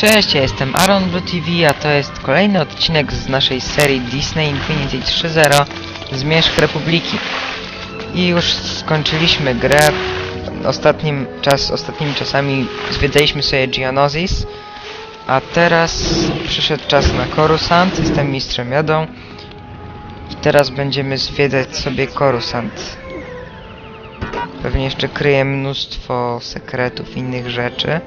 Cześć, ja jestem Aaron Blue TV, a to jest kolejny odcinek z naszej serii Disney Infinity 3.0 Zmierzch Republiki. I już skończyliśmy grę. Ostatnim czas, ostatnimi czasami zwiedzaliśmy sobie Geonosis, a teraz przyszedł czas na Coruscant, jestem mistrzem jadą. I teraz będziemy zwiedzać sobie Coruscant. Pewnie jeszcze kryje mnóstwo sekretów, innych rzeczy.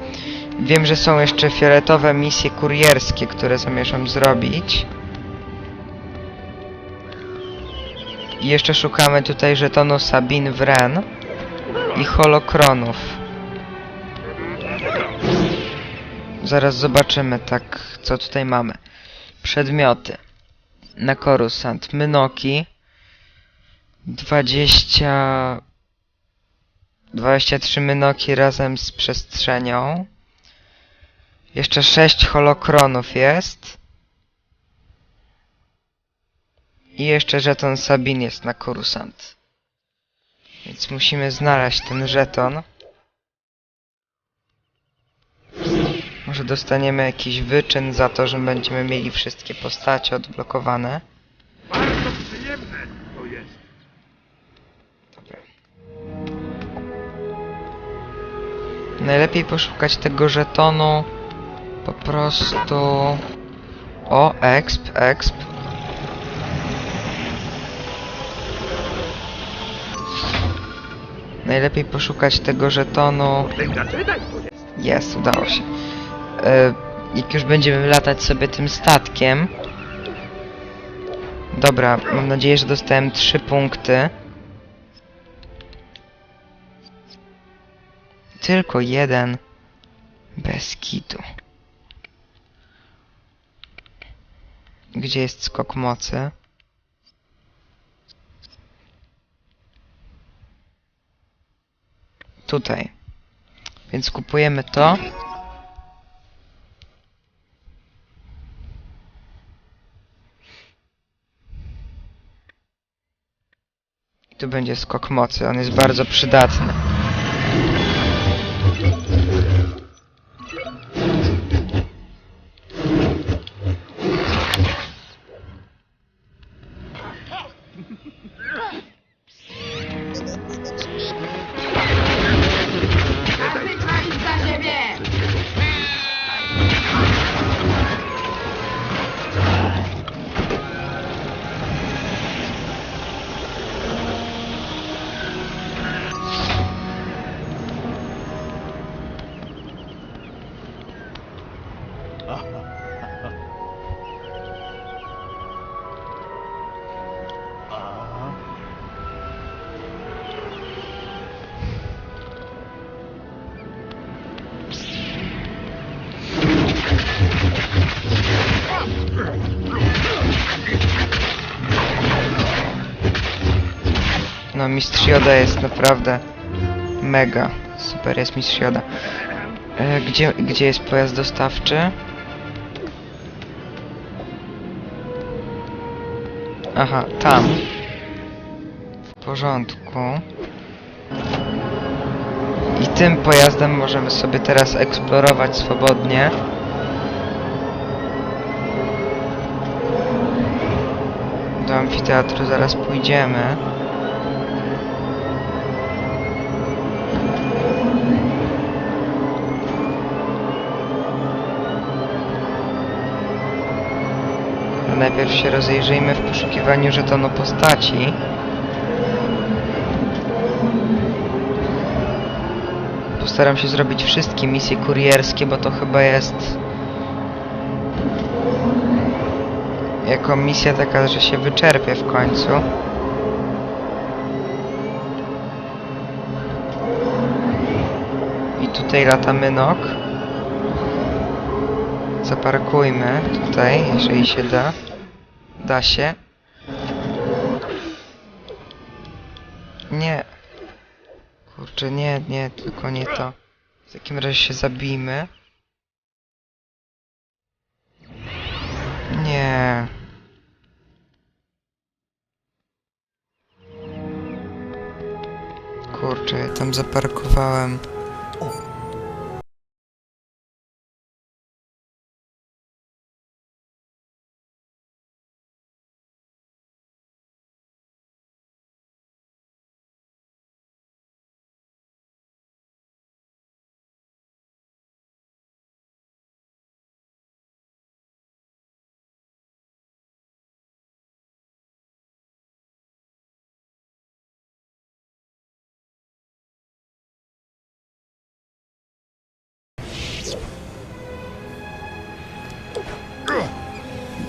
Wiem, że są jeszcze fioletowe misje kurierskie, które zamierzam zrobić. I jeszcze szukamy tutaj żetonu Sabin Wren i holokronów. Zaraz zobaczymy tak, co tutaj mamy. Przedmioty. Na Coruscant. Mynoki. 20... 23 mynoki razem z przestrzenią. Jeszcze 6 holokronów jest. I jeszcze żeton Sabin jest na Coruscant. Więc musimy znaleźć ten żeton. Może dostaniemy jakiś wyczyn za to, że będziemy mieli wszystkie postacie odblokowane. Bardzo przyjemne to jest. Dobra. Najlepiej poszukać tego żetonu po prostu... O, exp, exp. Najlepiej poszukać tego żetonu... Jest. Udało się. E, jak już będziemy latać sobie tym statkiem... Dobra, mam nadzieję, że dostałem trzy punkty. Tylko jeden. Bez kitu. Gdzie jest skok mocy? Tutaj. Więc kupujemy to. I tu będzie skok mocy. On jest bardzo przydatny. Mistrz Joda jest naprawdę mega. Super jest mistrz Joda. E, gdzie, gdzie jest pojazd dostawczy? Aha, tam. W porządku. I tym pojazdem możemy sobie teraz eksplorować swobodnie. Do amfiteatru zaraz pójdziemy. Najpierw się rozejrzyjmy w poszukiwaniu żetonu postaci. Postaram się zrobić wszystkie misje kurierskie, bo to chyba jest... Jako misja taka, że się wyczerpie w końcu. I tutaj lata mynok. Zaparkujmy tutaj, jeżeli się da. Da się. Nie. Kurczę, nie, nie, tylko nie to. W takim razie się zabijmy. Nie. Kurczę, ja tam zaparkowałem.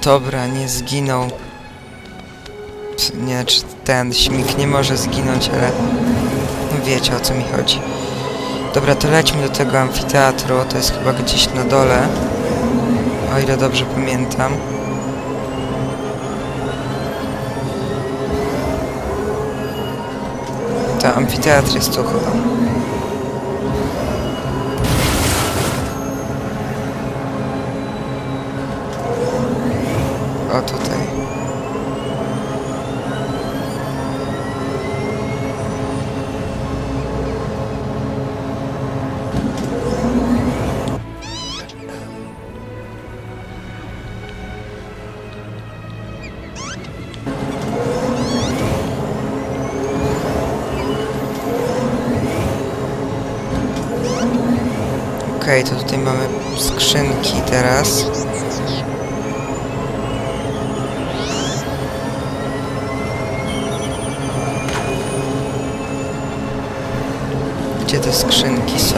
Dobra, nie zginął. Nie, znaczy ten śmig nie może zginąć, ale... No wiecie o co mi chodzi. Dobra, to lećmy do tego amfiteatru, to jest chyba gdzieś na dole. O ile dobrze pamiętam. To amfiteatr jest tu chyba. Okej, to tutaj mamy skrzynki teraz. Gdzie te skrzynki są?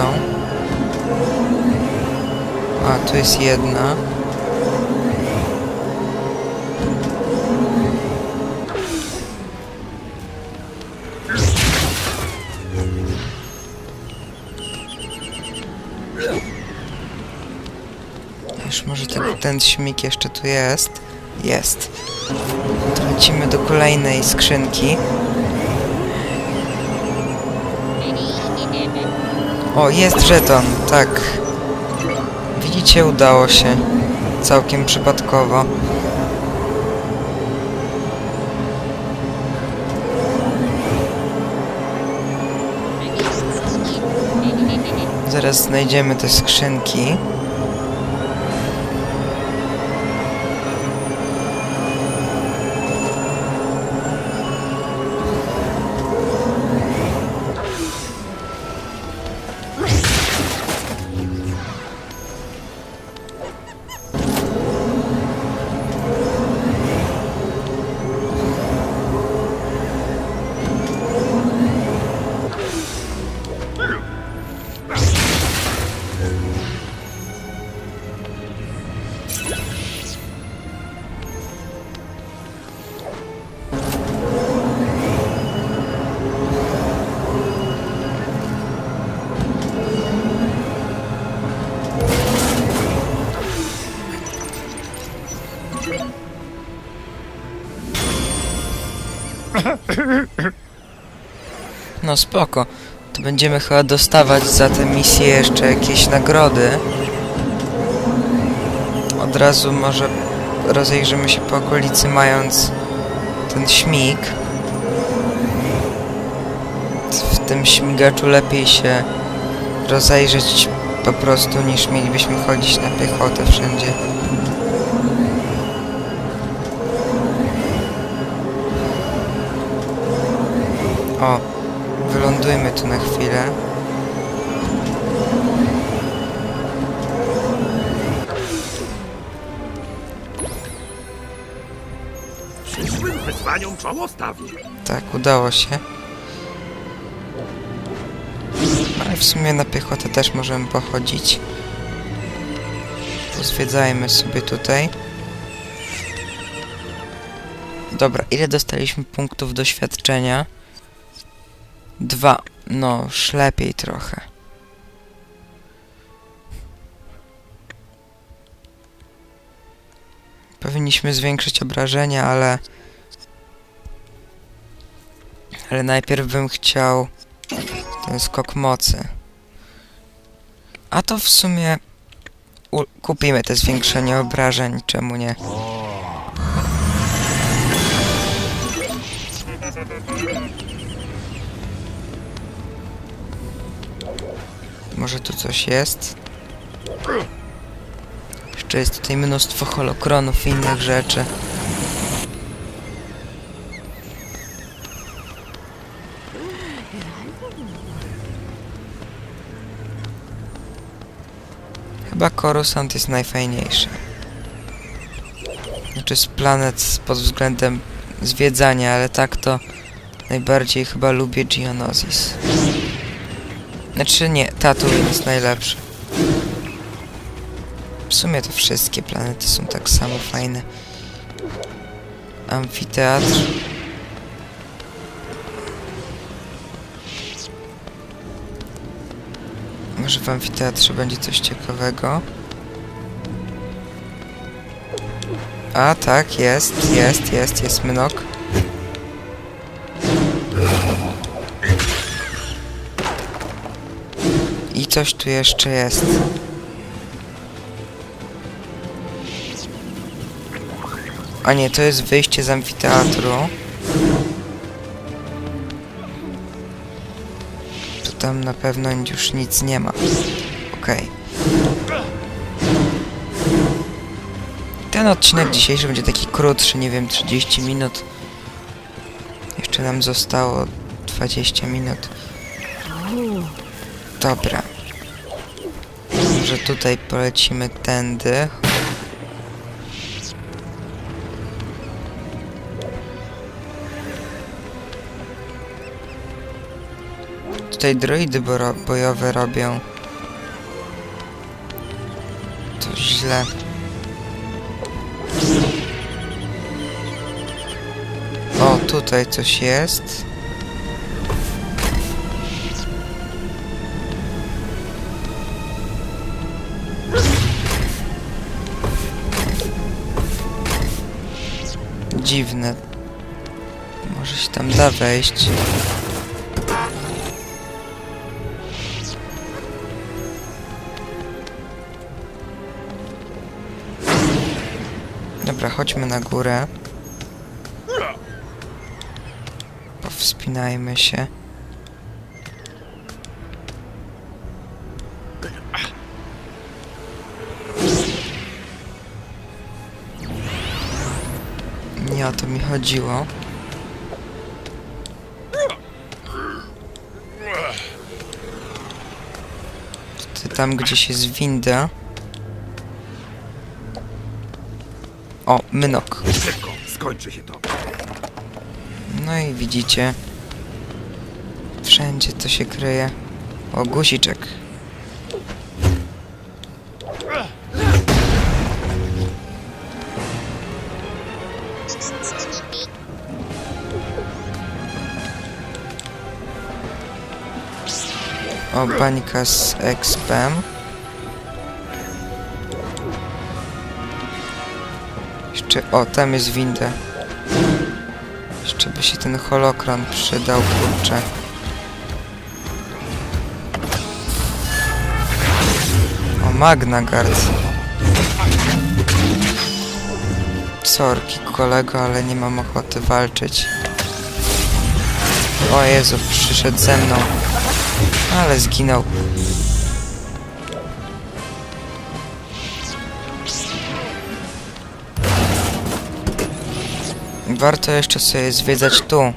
A, tu jest jedna. Ten, śmig jeszcze tu jest. Jest. Lecimy do kolejnej skrzynki. O, jest żeton, tak. Widzicie, udało się. Całkiem przypadkowo. Zaraz znajdziemy te skrzynki. Spoko. To będziemy chyba dostawać za tę misję jeszcze jakieś nagrody. Od razu może rozejrzymy się po okolicy mając ten śmig. W tym śmigaczu lepiej się rozejrzeć po prostu niż mielibyśmy chodzić na piechotę wszędzie. O, wylądujmy tu na chwilę. Przyszłym wyzwaniom czoło stawię. Tak, udało się. Ale w sumie na piechotę też możemy pochodzić. Pozwiedzajmy sobie tutaj. Dobra, ile dostaliśmy punktów doświadczenia? Dwa. No, już lepiej trochę. Powinniśmy zwiększyć obrażenia, ale... Ale najpierw bym chciał ten skok mocy. A to w sumie kupimy te zwiększenie obrażeń, czemu nie? Może tu coś jest? Jeszcze jest tutaj mnóstwo holokronów i innych rzeczy. Chyba Coruscant jest najfajniejszy. Znaczy z planet pod względem zwiedzania, ale tak to najbardziej chyba lubię Geonosis. Znaczy nie, Tatooine jest najlepszy. W sumie to wszystkie planety są tak samo fajne. amfiteatr. Może w amfiteatrze będzie coś ciekawego. A tak, jest, jest, jest, jest mnog. Coś tu jeszcze jest. A nie, to jest wyjście z amfiteatru. Tu tam na pewno już nic nie ma. Okej. Ten odcinek dzisiejszy będzie taki krótszy, nie wiem, 30 minut. Jeszcze nam zostało 20 minut. Dobra. Tutaj polecimy tędy. Tutaj droidy bojowe robią. To źle. O, tutaj coś jest. Dziwne. Może się tam da wejść. Dobra, chodźmy na górę. Powspinajmy się. O to mi chodziło. Tutaj tam gdzieś jest winda. O, mynok. Skończy się to. No i widzicie. Wszędzie to się kryje. O, guziczek. O, bańka z expem. Jeszcze, o, tam jest winda. Jeszcze by się ten holokron przydał, kurczę. O, Magnagard. Sorki, kolego, ale nie mam ochoty walczyć. O Jezu, przyszedł ze mną. Ale zginął. Warto jeszcze sobie zwiedzać tu.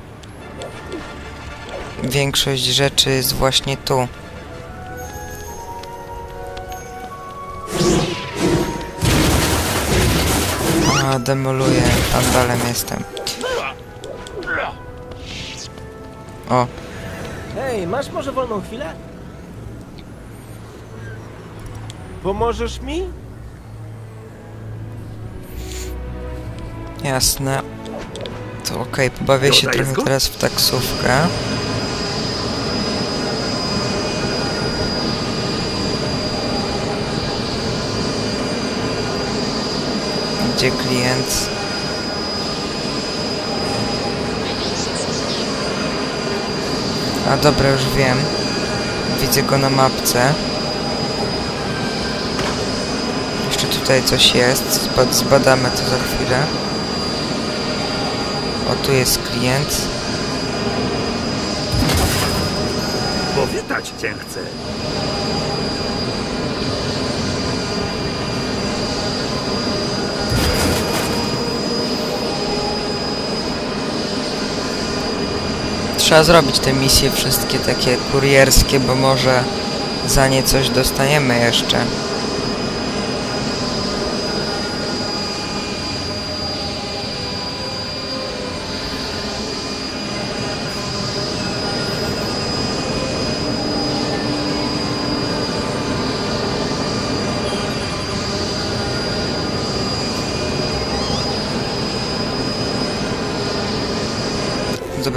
Większość rzeczy jest właśnie tu. A, demoluję. Andalem jestem. O, Hej, masz może wolną chwilę? Pomożesz mi? jasne. To okej, pobawię się jest trochę good? teraz w taksówkę. Gdzie klient? A dobra, już wiem. Widzę go na mapce. Jeszcze tutaj coś jest. Zbad zbadamy to za chwilę. O, tu jest klient. Powitać cię chcę. Trzeba zrobić te misje wszystkie takie kurierskie, bo może za nie coś dostaniemy jeszcze.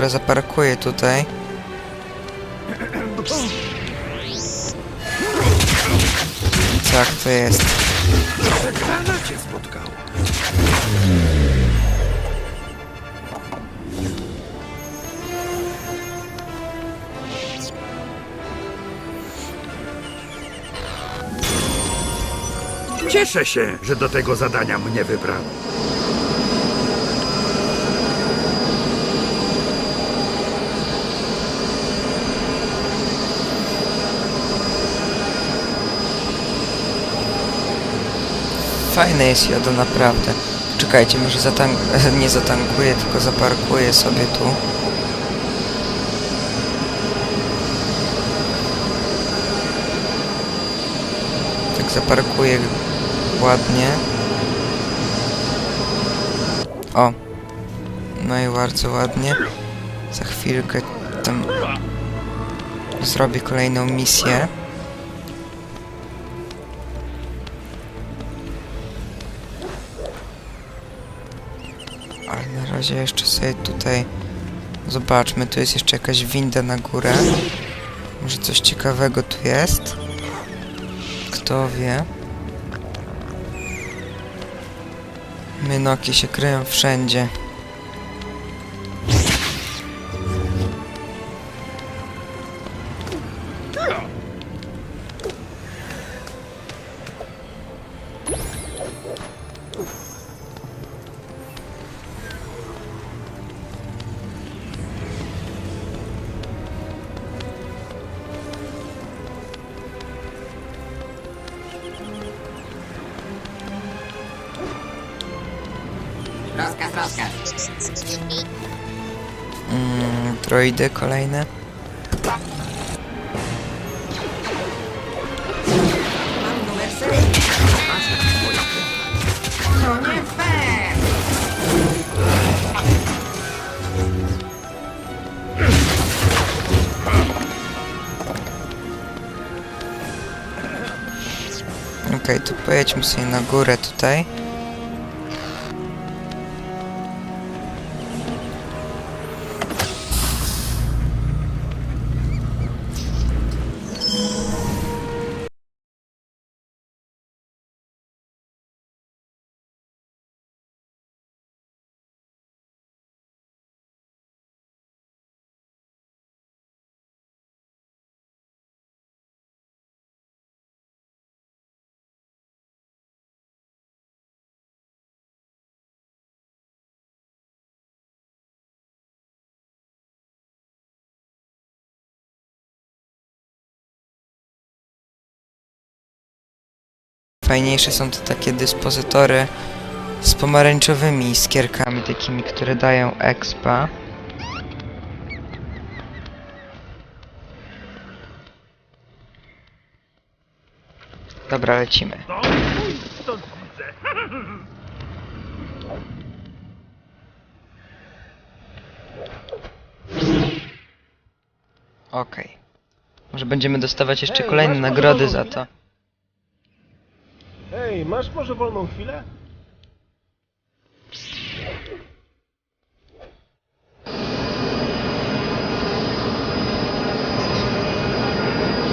Dobra, zaparkuję tutaj. Jak to jest? Cieszę się, że do tego zadania mnie wybrano. Fajne jest Jodo, naprawdę. Czekajcie, może zatank... nie zatankuję, tylko zaparkuję sobie tu. Tak zaparkuję ładnie. O. No i bardzo ładnie. Za chwilkę tam zrobię kolejną misję. Razie jeszcze sobie tutaj zobaczmy. Tu jest jeszcze jakaś winda na górę. Może coś ciekawego tu jest? Kto wie? Mynoki się kryją wszędzie. Droidy kolejne. Mam to pojedźmy sobie na górę tutaj. Fajniejsze są to takie dyspozytory z pomarańczowymi iskierkami, takimi, które dają expa. Dobra, lecimy. Okej. Może będziemy dostawać jeszcze Ej, kolejne nagrody za to. Hej, masz może wolną chwilę?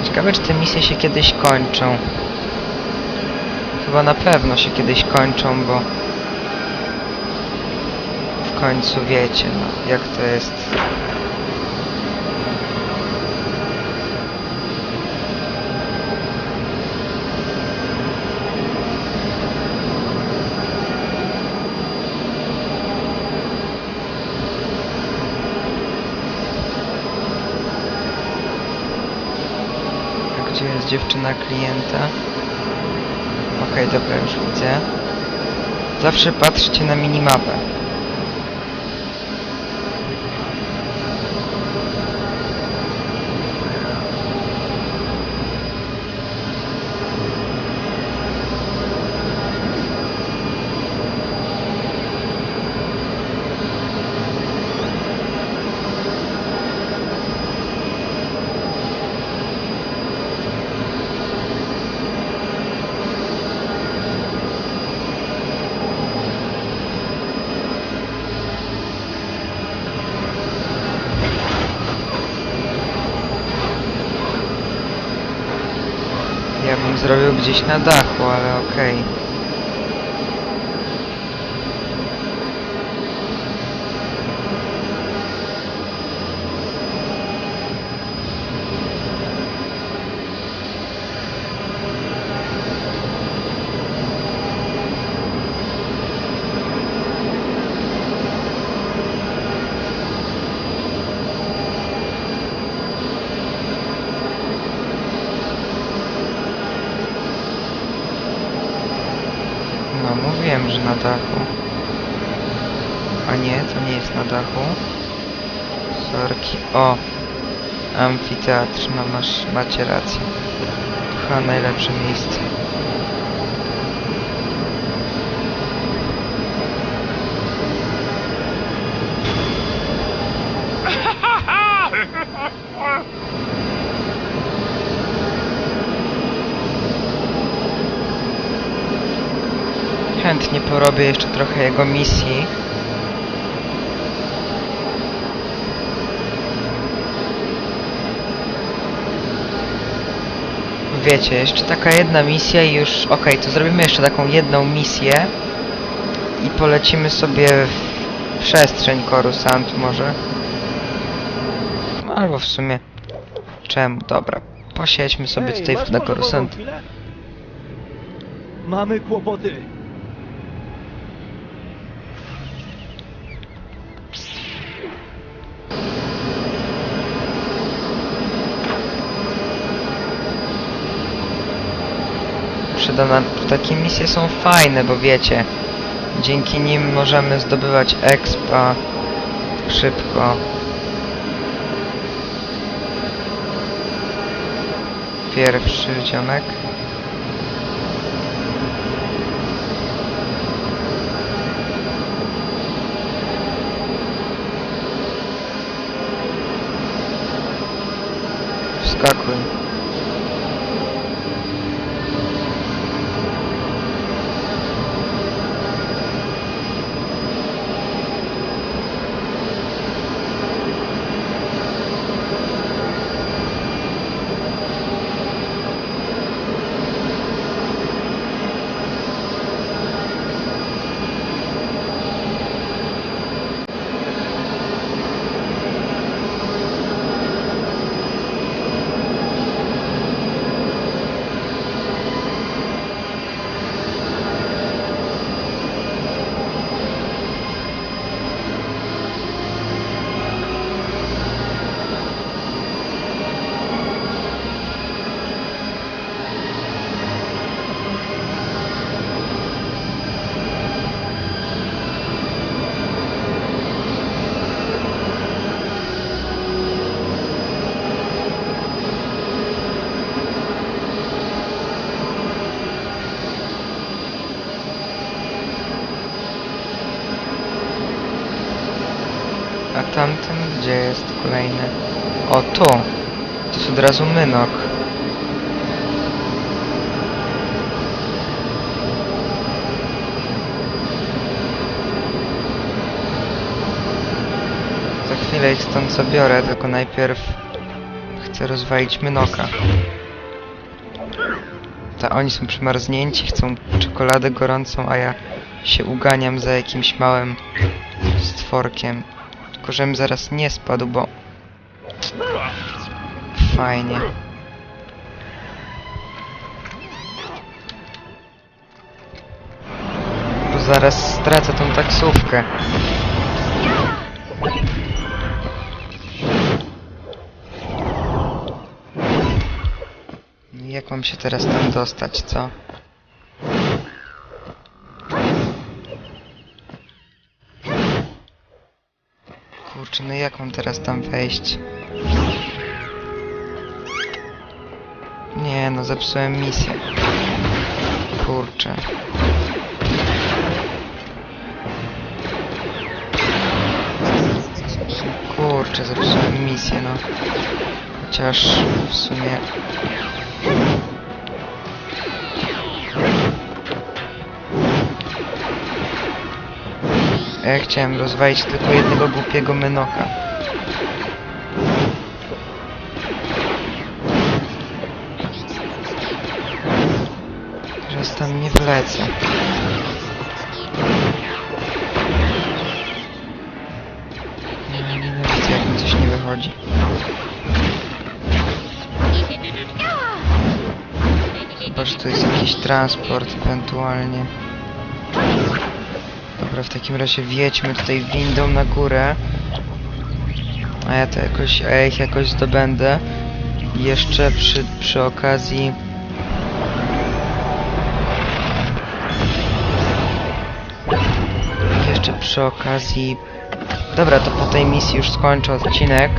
Ciekawe, czy te misje się kiedyś kończą. Chyba na pewno się kiedyś kończą, bo w końcu wiecie, no, jak to jest. A gdzie jest dziewczyna klienta? Okej, dobra, już widzę. Zawsze patrzcie na minimapę. Gdzieś na dachu, ale okej. No mówiłem, że na dachu. A nie, to nie dachu. Sorki. O! Amfiteatr, no masz, macie rację. Chyba najlepsze miejsce. Chętnie porobię jeszcze trochę jego misji. Wiecie, jeszcze taka jedna misja i już... Okej, to zrobimy jeszcze taką jedną misję. I polecimy sobie w przestrzeń Coruscant może. Albo w sumie... Czemu? Dobra. Posiedźmy sobie Hej, tutaj masz na może wolną Coruscant. chwilę? Mamy kłopoty. Nam... Takie misje są fajne, bo wiecie, dzięki nim możemy zdobywać expa szybko. Pierwszy ziomek. A tamten gdzie jest kolejny? O tu! To jest od razu mynok. Za chwilę ich stąd zabiorę, tylko najpierw chcę rozwalić mynoka. Ta oni są przymarznięci, chcą czekoladę gorącą, a ja się uganiam za jakimś małym stworkiem. Tylko żebym zaraz nie spadł, bo... Fajnie. Bo zaraz stracę tą taksówkę. No jak mam się teraz tam dostać, co? Kurczę, no jak mam teraz tam wejść? Nie, no zepsułem misję. Kurczę. Kurczę, zepsułem misję, no. Chociaż w sumie... Ja chciałem rozwalić tylko jednego głupiego menoka. tam nie wlecę. Ja nienawidzę, jak mi coś nie wychodzi. Chyba, że to jest jakiś transport ewentualnie. Dobra, w takim razie wjedźmy tutaj windą na górę. A ja to jakoś, a ja ich jakoś zdobędę. Jeszcze przy, przy okazji... Jeszcze przy okazji... Dobra, to po tej misji już skończę odcinek.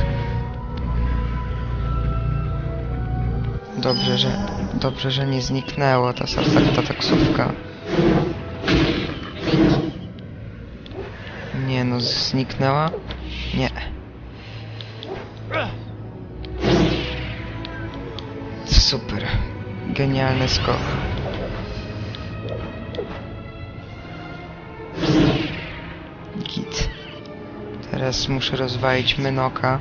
Dobrze, że... Dobrze, że nie zniknęło ta, ta, ta taksówka. Zniknęła? Nie. Super. Genialny skok. Git. Teraz muszę rozwalić Mynoka.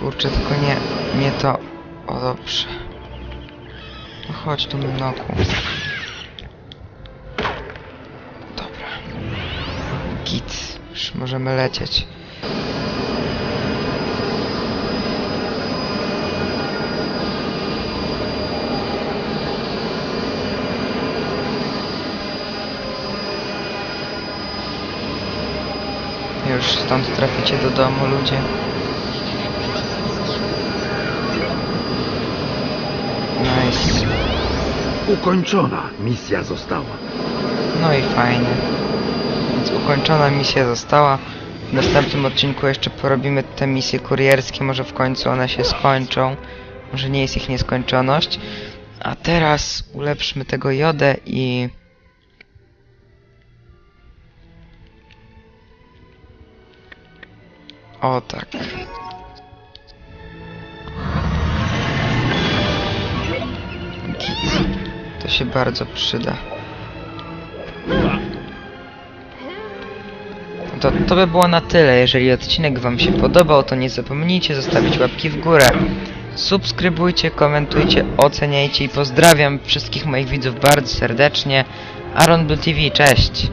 Kurczę, tylko nie, nie to. O dobrze. Chodź tu Mynoku. Dobra. Git. Już możemy lecieć. Już stąd traficie do domu, ludzie. Ukończona misja została. No i fajnie. Więc ukończona misja została. W następnym odcinku jeszcze porobimy te misje kurierskie, może w końcu one się skończą. Może nie jest ich nieskończoność. A teraz ulepszmy tego jodę i... O tak. To się bardzo przyda. To, to by było na tyle. Jeżeli odcinek Wam się podobał, to nie zapomnijcie zostawić łapki w górę. Subskrybujcie, komentujcie, oceniajcie i pozdrawiam wszystkich moich widzów bardzo serdecznie. Aaron Blue TV, cześć!